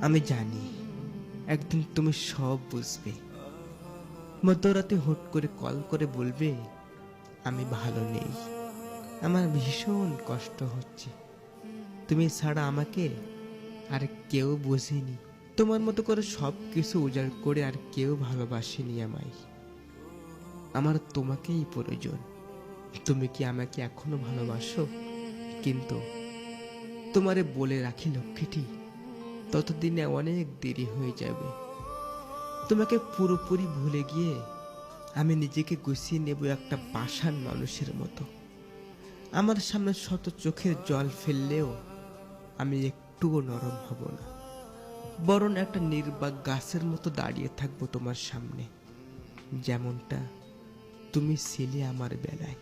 আমি জানি, একদিন তুমি সব বুঝবে। মধ্যরাতে হুট করে কল করে বলবে, আমি ভালো নেই। আমার ভীষণ কষ্ট হচ্ছে। তুমি ছাড়া আমাকে আর কেউ বোঝেনি। তোমার মতো করে সব কিছু উজাড় করে আর কেউ ভালোবাসেনি আমায়। আমার তোমাকেই প্রয়োজন। তুমি কি আমাকে এখনও ভালোবাসো? কিন্তু তোমারে বলে রাখি লক্ষ্মীটি ততদিনে অনেক দেরি হয়ে যাবে। তোমাকে পুরোপুরি ভুলে গিয়ে আমি নিজেকে গুছিয়ে নেব একটা পাষাণ মানুষের মতো। আমার সামনে শত চোখের জল ফেললেও আমি একটুও নরম হব না। বরং একটা নির্বাক গাছের মতো দাঁড়িয়ে থাকব তোমার সামনে। যেমনটা তুমি ছিলে আমার বেলায়।